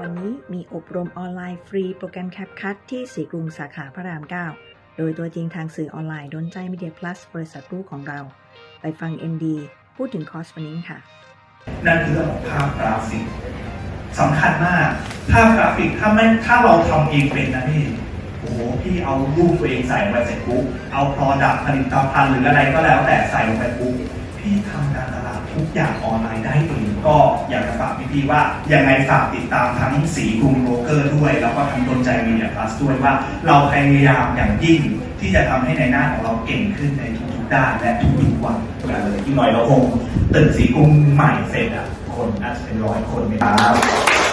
วันนี้มีอบรมออนไลน์ฟรีโปรแกรม CapCut ที่สีกรุงสาขาพระราม 9 โดยตัวจริงทางสื่อออนไลน์ดนใจ Media Plus บริษัทลูกของเรา ไปฟัง MD พูดถึงคอร์สวันนี้ค่ะ นั่นคือเรื่องของภาพกราฟิกสำคัญมาก ภาพกราฟิกถ้าไม่ถ้าเราทำเองเป็นนะพี่โอ้โหพี่เอารูปตัวเองใส่ลงไปเสร็จปุ๊บเอาพรอดักผลิตภัณฑ์หรืออะไรก็แล้วแต่ใส่ลงไปปุ๊บ พี่ทำการตลาดทุกอย่างออนไลน์ได้เองก็อยากจะฝากพี่ๆว่ายังไงฝากติดตามทั้งสีกรุงโบรเกอร์ด้วย แล้วก็ทั้งดนใจมีเดียพลัสด้วยว่า เราพยายามอย่างยิ่งที่จะทำให้ในหน้าของเราเก่งขึ้นในทุกๆด้านและทุกๆวันกันเลยที่หน่อยเราคงตึกสีกรุงใหม่เสร็จอะคนอาจจะเป็นร้อยคนไหมครับ